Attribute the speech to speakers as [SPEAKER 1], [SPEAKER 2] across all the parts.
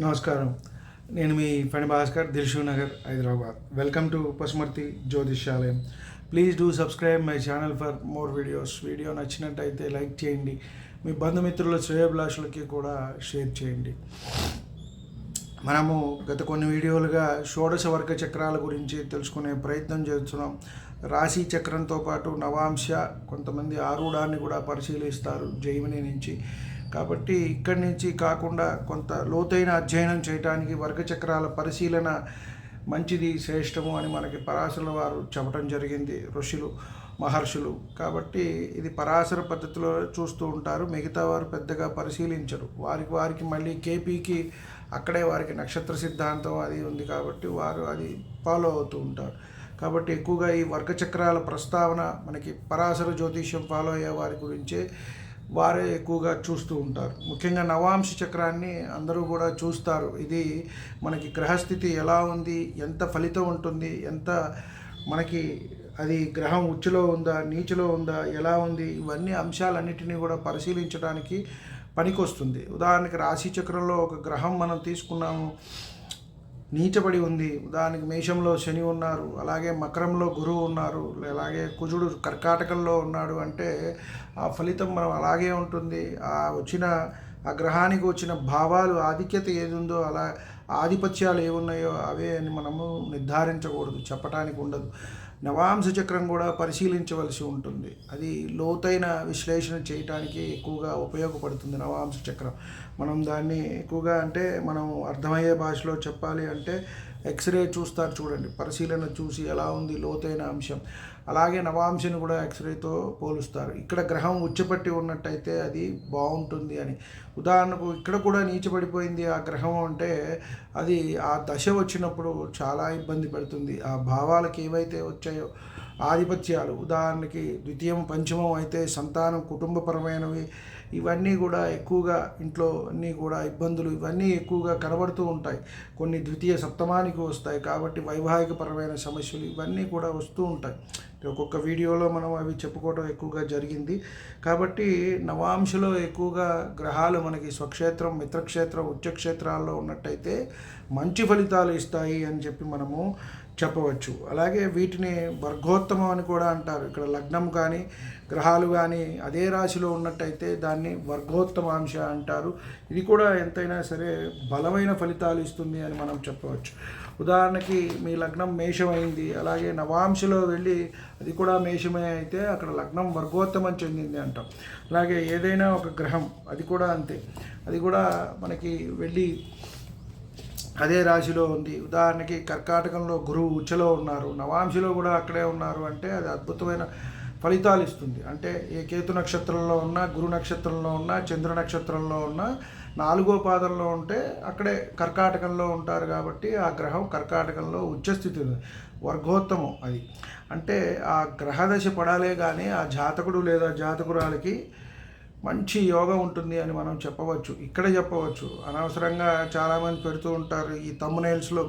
[SPEAKER 1] నమస్కారం. నేను మీ Phani Bhaskar Dilsukhnagar Hyderabad. Welcome to Pasumarthi జ్యోతిష్యాలయం. Please do subscribe my channel for more videos. Video నచ్చినట్టయితే లైక్ చేయండి. మీ బంధుమిత్రుల శ్రేయభిలాషులకి కూడా షేర్ చేయండి. మనము గత కొన్ని వీడియోలుగా షోడశ వర్గ చక్రాల గురించి తెలుసుకునే ప్రయత్నం చేస్తున్నాం. రాశి చక్రంతో పాటు నవాంశ కొంతమంది ఆరుడాన్ని కూడా పరిశీలిస్తారు జైమిని నుంచి. కాబట్టి ఇక్కడి నుంచి కాకుండా కొంత లోతైన అధ్యయనం చేయడానికి వర్గచక్రాల పరిశీలన మంచిది శ్రేష్టము అని మనకి పరాశరుల వారు చెప్పడం జరిగింది ఋషులు మహర్షులు. కాబట్టి ఇది పరాశర పద్ధతిలో చూస్తూ ఉంటారు. మిగతా వారు పెద్దగా పరిశీలించరు. వారికి వారికి మళ్ళీ కేపీకి అక్కడే వారికి నక్షత్ర సిద్ధాంతం అది ఉంది కాబట్టి వారు అది ఫాలో అవుతూ ఉంటారు. కాబట్టి ఎక్కువగా ఈ వర్గచక్రాల ప్రస్తావన మనకి పరాశర జ్యోతిష్యం ఫాలో అయ్యే వారి గురించే వారే ఎక్కువగా చూస్తూ ఉంటారు. ముఖ్యంగా నవాంశ చక్రాన్ని అందరూ కూడా చూస్తారు. ఇది మనకి గ్రహస్థితి ఎలా ఉంది? ఎంత ఫలితం ఉంటుంది? ఎంత మనకి అది గ్రహం ఉచ్చులో ఉందా? నీచులో ఉందా? ఎలా ఉంది? ఇవన్నీ అంశాలన్నిటినీ కూడా పరిశీలించడానికి పనికొస్తుంది. ఉదాహరణకి రాశి చక్రంలో ఒక గ్రహం మనం తీసుకున్నాము. నీచబడి ఉంది. దానికి మేషంలో శని ఉన్నారు. అలాగే మకరంలో గురువు ఉన్నారు. అలాగే కుజుడు కర్కాటకంలో ఉన్నాడు అంటే ఆ ఫలితం మనం అలాగే ఉంటుంది. ఆ వచ్చిన ఆ గ్రహానికి వచ్చిన భావాలు ఆధిక్యత ఏది ఉందో అలా ఆధిపత్యాలు ఏమున్నాయో అవే అని మనము నిర్ధారించకూడదు. చెప్పడానికి ఉండదు. నవాంశ చక్రం కూడా పరిశీలించవలసి ఉంటుంది. అది లోతైన విశ్లేషణ చేయటానికి ఎక్కువగా ఉపయోగపడుతుంది నవాంశ చక్రం. మనం దాన్ని ఎక్కువగా అంటే మనం అర్థమయ్యే భాషలో చెప్పాలి అంటే ఎక్స్రే చూస్తారు చూడండి. పరిశీలన చూసి ఎలా ఉంది లోతైన అంశం. అలాగే నవాంశిని కూడా ఎక్స్రేతో పోలుస్తారు. ఇక్కడ గ్రహం ఉచ్చపట్టి ఉన్నట్టయితే అది బాగుంటుంది అని. ఉదాహరణకు ఇక్కడ కూడా నీచపడిపోయింది ఆ గ్రహం అంటే అది ఆ దశ వచ్చినప్పుడు చాలా ఇబ్బంది పెడుతుంది. ఆ భావాలకు ఏవైతే వచ్చాయో ఆధిపత్యాలు ఉదాహరణకి ద్వితీయం పంచమం అయితే సంతానం కుటుంబపరమైనవి ఇవన్నీ కూడా ఎక్కువగా ఇంట్లో అన్నీ కూడా ఇబ్బందులు ఇవన్నీ ఎక్కువగా కనబడుతూ ఉంటాయి. కొన్ని ద్వితీయ సప్తమానికి వస్తాయి కాబట్టి వైవాహికపరమైన సమస్యలు ఇవన్నీ కూడా వస్తూ ఉంటాయి. ఒక్కొక్క వీడియోలో మనం అవి చెప్పుకోవడం ఎక్కువగా జరిగింది. కాబట్టి నవాంశలో ఎక్కువగా గ్రహాలు మనకి స్వక్షేత్రం మిత్రక్షేత్రం ఉచ్చక్షేత్రాల్లో ఉన్నట్టయితే మంచి ఫలితాలు ఇస్తాయి అని చెప్పి మనము చెప్పవచ్చు. అలాగే వీటిని వర్గోత్తమం అని కూడా అంటారు. ఇక్కడ లగ్నం కానీ గ్రహాలు కానీ అదే రాశిలో ఉన్నట్టయితే దాన్ని వర్గోత్తమాంశ అంటారు. ఇది కూడా ఎంతైనా సరే బలమైన ఫలితాలు ఇస్తుంది అని మనం చెప్పవచ్చు. ఉదాహరణకి మీ లగ్నం మేషమైంది. అలాగే నవాంశలో వెళ్ళి అది కూడా మేషమే అయితే అక్కడ లగ్నం వర్గోత్తమం చెందింది అంటాం. అలాగే ఏదైనా ఒక గ్రహం అది కూడా అంతే. అది కూడా మనకి వెళ్ళి అదే రాశిలో ఉంది. ఉదాహరణకి కర్కాటకంలో గురువు ఉచ్చలో ఉన్నారు. నవాంశిలో కూడా అక్కడే ఉన్నారు అంటే అది అద్భుతమైన ఫలితాలు ఇస్తుంది. అంటే ఏ కేతు నక్షత్రంలో ఉన్న గురు నక్షత్రంలో ఉన్న చంద్ర నక్షత్రంలో ఉన్న నాలుగో పాదంలో ఉంటే అక్కడే కర్కాటకంలో ఉంటారు కాబట్టి ఆ గ్రహం కర్కాటకంలో ఉచ్చస్థితి ఉంది. వర్గోత్తమం అది. అంటే ఆ గ్రహదశ పడాలే కానీ ఆ జాతకుడు లేదా జాతకురాలకి మంచి యోగం ఉంటుంది అని మనం చెప్పవచ్చు. ఇక్కడ చెప్పవచ్చు. అనవసరంగా చాలామంది పెడుతూ ఉంటారు. ఈ తమ్మునైల్స్లో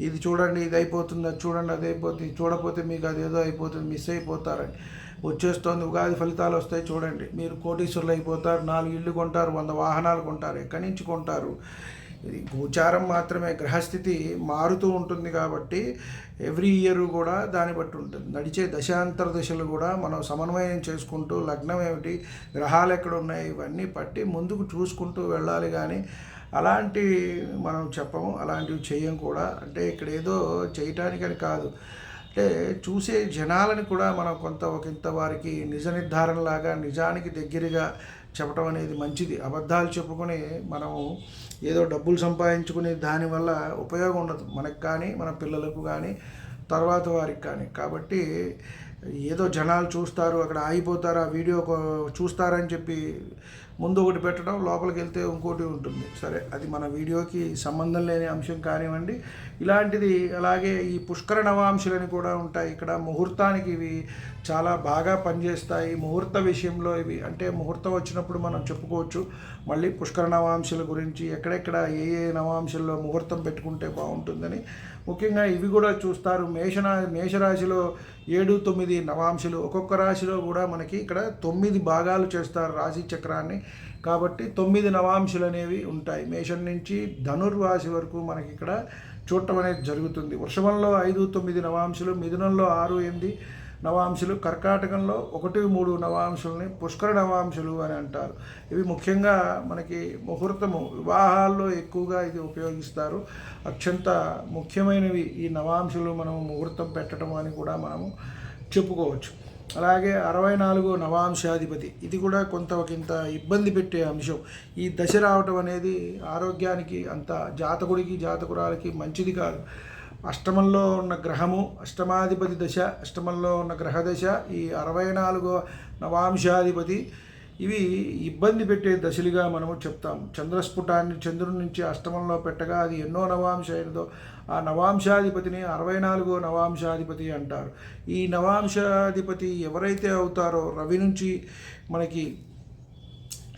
[SPEAKER 1] ఇది చూడండి ఇది అయిపోతుంది అది చూడండి అది అయిపోతుంది చూడకపోతే మీకు అది ఏదో అయిపోతుంది మిస్ అయిపోతారని వచ్చేస్తోంది. ఉగాది ఫలితాలు వస్తాయి చూడండి. మీరు కోటీశ్వరులు అయిపోతారు. నాలుగు ఇళ్ళు కొంటారు వంద వాహనాలు కొంటారు. ఎక్కడి నుంచి కొంటారు? ఇది గోచారం మాత్రమే గ్రహస్థితి మారుతూ ఉంటుంది కాబట్టి ఎవ్రీ ఇయర్ కూడా దాన్ని బట్టి ఉంటుంది. నడిచే దశాంతర దశలు కూడా మనం సమన్వయం చేసుకుంటూ లగ్నం ఏమిటి గ్రహాలు ఎక్కడ ఉన్నాయి ఇవన్నీ పట్టి ముందుకు చూసుకుంటూ వెళ్ళాలి కానీ అలాంటి మనం చెప్పము అలాంటివి చేయం కూడా. అంటే ఇక్కడ ఏదో చేయటానికని కాదు. అంటే చూసే జనాలని కూడా మనం కొంత ఒక ఇంత వారికి నిజ నిర్ధారణలాగా నిజానికి దగ్గరగా చెప్పడం అనేది మంచిది. అబద్ధాలు చెప్పుకొని మనము ఏదో డబ్బులు సంపాదించుకునే దానివల్ల ఉపయోగం ఉండదు. మనకు కానీ మన పిల్లలకు కానీ తర్వాత వారికి కానీ. కాబట్టి ఏదో జనాలు చూస్తారు అక్కడ ఆగిపోతారు ఆ వీడియో చూస్తారని చెప్పి ముందు ఒకటి పెట్టడం లోపలికి వెళ్తే ఇంకోటి ఉంటుంది. సరే అది మన వీడియోకి సంబంధం లేని అంశం కానివ్వండి. ఇలాంటిది అలాగే ఈ పుష్కర నవాంశులని కూడా ఉంటాయి. ఇక్కడ ముహూర్తానికి ఇవి చాలా బాగా పనిచేస్తాయి. ముహూర్త విషయంలో ఇవి అంటే ముహూర్తం వచ్చినప్పుడు మనం చెప్పుకోవచ్చు. మళ్ళీ పుష్కర నవాంశుల గురించి ఎక్కడెక్కడ ఏ ఏ నవాంశల్లో ముహూర్తం పెట్టుకుంటే బాగుంటుందని. ముఖ్యంగా ఇవి కూడా చూస్తారు. మేషన మేషరాశిలో ఏడు తొమ్మిది నవాంశులు. ఒక్కొక్క రాశిలో కూడా మనకి ఇక్కడ తొమ్మిది భాగాలు చేస్తారు రాశి చక్రాన్ని. కాబట్టి తొమ్మిది నవాంశులు అనేవి ఉంటాయి. మేషం నుంచి ధనుర్వాసి వరకు మనకి ఇక్కడ చూడటం అనేది జరుగుతుంది. వృషభంలో ఐదు తొమ్మిది నవాంశులు. మిథునంలో ఆరు ఎనిమిది. నవాంశులు కర్కాటకంలో ఒకటి మూడు నవాంశుల్ని పుష్కర నవాంశులు అని అంటారు. ఇవి ముఖ్యంగా మనకి ముహూర్తము వివాహాల్లో ఎక్కువగా ఇది ఉపయోగిస్తారు. అత్యంత ముఖ్యమైనవి ఈ నవాంశులు మనం ముహూర్తం పెట్టడం అని కూడా మనము చెప్పుకోవచ్చు. అలాగే అరవై నాలుగో నవాంశాధిపతి ఇది కూడా కొంత ఒకంత ఇబ్బంది పెట్టే అంశం. ఈ దశ రావటం అనేది ఆరోగ్యానికి అంత జాతకుడికి జాతకురాలకి మంచిది కాదు. అష్టమంలో ఉన్న గ్రహము అష్టమాధిపతి దశ అష్టమంలో ఉన్న గ్రహ దశ ఈ అరవై నాలుగో నవాంశాధిపతి ఇవి ఇబ్బంది పెట్టే దశలుగా మనము చెప్తాం. చంద్రస్ఫుటాన్ని చంద్రుడి నుంచి అష్టమంలో పెట్టగా అది ఎన్నో నవాంశ అయినదో ఆ నవాంశాధిపతిని అరవై నాలుగో నవాంశాధిపతి అంటారు. ఈ నవాంశాధిపతి ఎవరైతే అవుతారో రవి నుంచి మనకి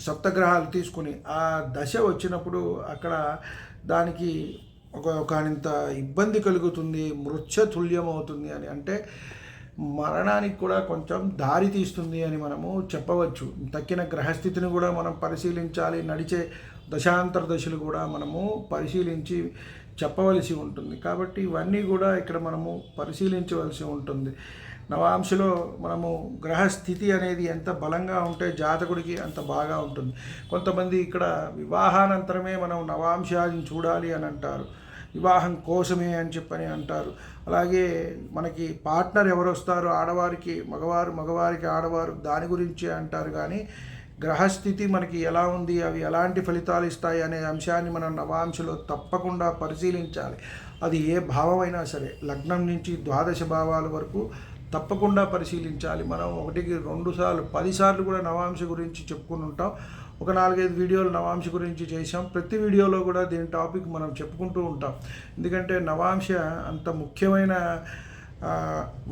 [SPEAKER 1] సప్తగ్రహాలు తీసుకుని ఆ దశ వచ్చినప్పుడు అక్కడ దానికి ఒక ఒకానింత ఇబ్బంది కలుగుతుంది మృత్యతుల్యం అవుతుంది అని. అంటే మరణానికి కూడా కొంచెం దారి తీస్తుంది అని మనము చెప్పవచ్చు. తక్కిన గ్రహస్థితిని కూడా మనం పరిశీలించాలి నడిచే దశాంతర దశలు కూడా మనము పరిశీలించి చెప్పవలసి ఉంటుంది. కాబట్టి ఇవన్నీ కూడా ఇక్కడ మనము పరిశీలించవలసి ఉంటుంది. నవాంశలో మనము గ్రహస్థితి అనేది ఎంత బలంగా ఉంటే జాతకుడికి అంత బాగా ఉంటుంది. కొంతమంది ఇక్కడ వివాహానంతరమే మనం నవాంశాన్ని చూడాలి అని అంటారు. వివాహం కోసమే అని చెప్పని అంటారు. అలాగే మనకి పార్ట్నర్ ఎవరు వస్తారో ఆడవారికి మగవారు మగవారికి ఆడవారు దాని గురించి అంటారు. కానీ గ్రహస్థితి మనకి ఎలా ఉంది అవి ఎలాంటి ఫలితాలు ఇస్తాయి అనే అంశాన్ని మనం నవాంశలో తప్పకుండా పరిశీలించాలి. అది ఏ భావమైనా సరే లగ్నం నుంచి ద్వాదశ భావాల వరకు తప్పకుండా పరిశీలించాలి. మనం ఒకటికి రెండు సార్లు పదిసార్లు కూడా నవాంశ గురించి చెప్పుకుని ఉంటాం. ఒక నాలుగైదు వీడియోలు నవాంశ గురించి చేసాం ప్రతి వీడియోలో కూడా దీని టాపిక్ మనం చెప్పుకుంటూ ఉంటాం. ఎందుకంటే నవాంశ అంత ముఖ్యమైన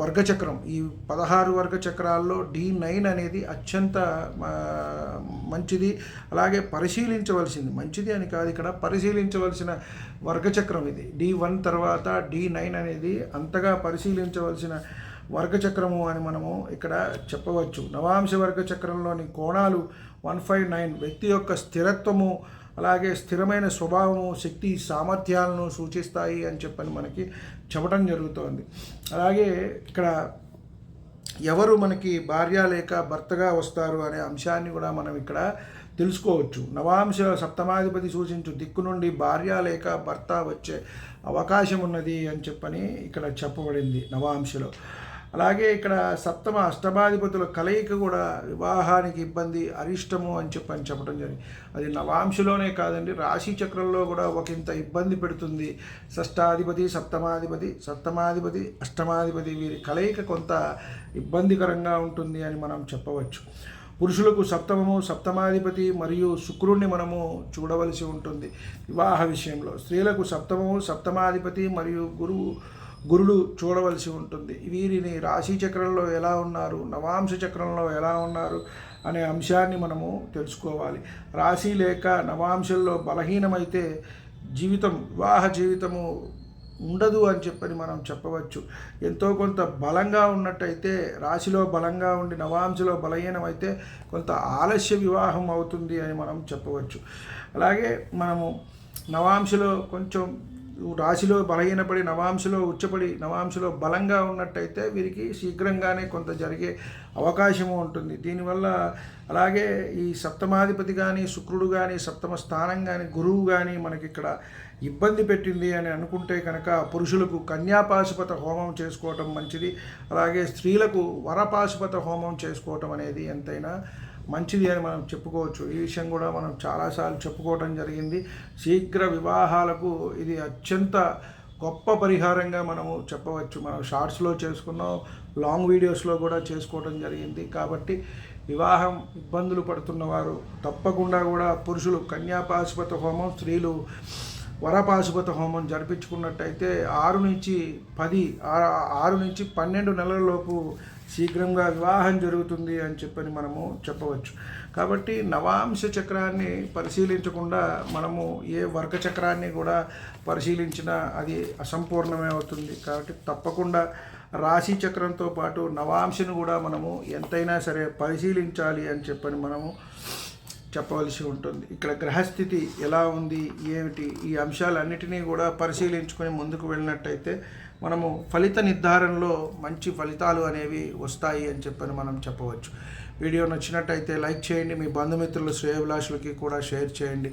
[SPEAKER 1] వర్గచక్రం. ఈ పదహారు వర్గ చక్రాల్లో డి నైన్ అనేది అత్యంత మంచిది. అలాగే పరిశీలించవలసింది. మంచిది అని కాదు ఇక్కడ. పరిశీలించవలసిన వర్గచక్రం ఇది. డి వన్ తర్వాత డి నైన్ అనేది అంతగా పరిశీలించవలసిన వర్గచక్రము అని మనము ఇక్కడ చెప్పవచ్చు. నవాంశ వర్గచక్రంలోని కోణాలు వన్ ఫైవ్ నైన్ వ్యక్తి యొక్క స్థిరత్వము అలాగే స్థిరమైన స్వభావము శక్తి సామర్థ్యాలను సూచిస్తాయి అని చెప్పని మనకి చెప్పడం జరుగుతోంది. అలాగే ఇక్కడ ఎవరు మనకి భార్య లేక భర్తగా వస్తారు అనే అంశాన్ని కూడా మనం ఇక్కడ తెలుసుకోవచ్చు. నవాంశ సప్తమాధిపతి సూచించు దిక్కు నుండి భార్య లేక భర్త వచ్చే అవకాశం ఉన్నది అని చెప్పని ఇక్కడ చెప్పబడింది నవాంశలో. అలాగే ఇక్కడ సప్తమ అష్టమాధిపతుల కలయిక కూడా వివాహానికి ఇబ్బంది అరిష్టము అని చెప్పని చెప్పడం జరిగింది. అది నవాంశలోనే కాదండి రాశి చక్రంలో కూడా ఒక ఇంత ఇబ్బంది పెడుతుంది. షష్టాధిపతి సప్తమాధిపతి సప్తమాధిపతి అష్టమాధిపతి వీరి కలయిక కొంత ఇబ్బందికరంగా ఉంటుంది అని మనం చెప్పవచ్చు. పురుషులకు సప్తమము సప్తమాధిపతి మరియు శుక్రుణ్ణి మనము చూడవలసి ఉంటుంది. వివాహ విషయంలో స్త్రీలకు సప్తమము సప్తమాధిపతి మరియు గురువు గురుడు చూడవలసి ఉంటుంది. వీరిని రాశి చక్రంలో ఎలా ఉన్నారు? నవాంశ చక్రంలో ఎలా ఉన్నారు? అనే అంశాన్ని మనము తెలుసుకోవాలి. రాశి లేక నవాంశంలో బలహీనమైతే జీవితం వివాహ జీవితము ఉండదు అని చెప్పని మనం చెప్పవచ్చు. ఎంతో కొంత బలంగా ఉన్నట్టయితే రాశిలో బలంగా ఉండి నవాంశలో బలహీనమైతే కొంత ఆలస్య వివాహం అవుతుంది అని మనం చెప్పవచ్చు. అలాగే మనము నవాంశలో కొంచెం రాశిలో బలహీనపడి నవాంశలో ఉచ్చపడి నవాంశలో బలంగా ఉన్నట్టయితే వీరికి శీఘ్రంగానే కొంత జరిగే అవకాశము ఉంటుంది. దీనివల్ల అలాగే ఈ సప్తమాధిపతి కానీ శుక్రుడు కానీ సప్తమ స్థానం కానీ గురువు కానీ మనకి ఇక్కడ ఇబ్బంది పెట్టింది అని అనుకుంటే కనుక పురుషులకు కన్యాపాశుపత హోమం చేసుకోవటం మంచిది. అలాగే స్త్రీలకు వరపాశుపత హోమం చేసుకోవటం అనేది ఎంతైనా మంచిది అని మనం చెప్పుకోవచ్చు. ఈ విషయం కూడా మనం చాలాసార్లు చెప్పుకోవడం జరిగింది. శీఘ్ర వివాహాలకు ఇది అత్యంత గొప్ప పరిహారంగా మనము చెప్పవచ్చు. మనం షార్ట్స్లో చేసుకున్నాం లాంగ్ వీడియోస్లో కూడా చేసుకోవడం జరిగింది. కాబట్టి వివాహం ఇబ్బందులు పడుతున్నవారు తప్పకుండా కూడా పురుషులు కన్యాపాశుపత హోమం స్త్రీలు వరపాశుపత హోమం జరిపించుకున్నట్టయితే ఆరు నుంచి పది ఆరు నుంచి పన్నెండు నెలలలోపు శీఘ్రంగా వివాహం జరుగుతుంది అని చెప్పని మనము చెప్పవచ్చు. కాబట్టి నవాంశ చక్రాన్ని పరిశీలించకుండా మనము ఏ వర్గ చక్రాన్ని కూడా పరిశీలించినా అది అసంపూర్ణమే అవుతుంది. కాబట్టి తప్పకుండా రాశి చక్రంతో పాటు నవాంశను కూడా మనము ఎంతైనా సరే పరిశీలించాలి అని చెప్పని మనము చెప్పవలసి ఉంటుంది. ఇక్కడ గ్రహస్థితి ఎలా ఉంది ఏమిటి ఈ అంశాలన్నిటినీ కూడా పరిశీలించుకొని ముందుకు వెళ్ళినట్టయితే మనము ఫలిత నిర్ధారణలో మంచి ఫలితాలు అనేవి వస్తాయి అని చెప్పని మనం చెప్పవచ్చు. వీడియో నచ్చినట్టయితే లైక్ చేయండి మీ బంధుమిత్రులు శ్రేయభిలాషులకి కూడా షేర్ చేయండి.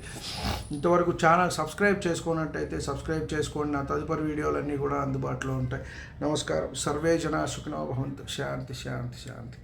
[SPEAKER 1] ఇంతవరకు ఛానల్ సబ్స్క్రైబ్ చేసుకున్నట్టయితే సబ్స్క్రైబ్ చేసుకోండి. నా తదుపరి వీడియోలన్నీ కూడా అందుబాటులో ఉంటాయి. నమస్కారం. సర్వే జనా సుఖినో భవంతు. శాంతి శాంతి శాంతి.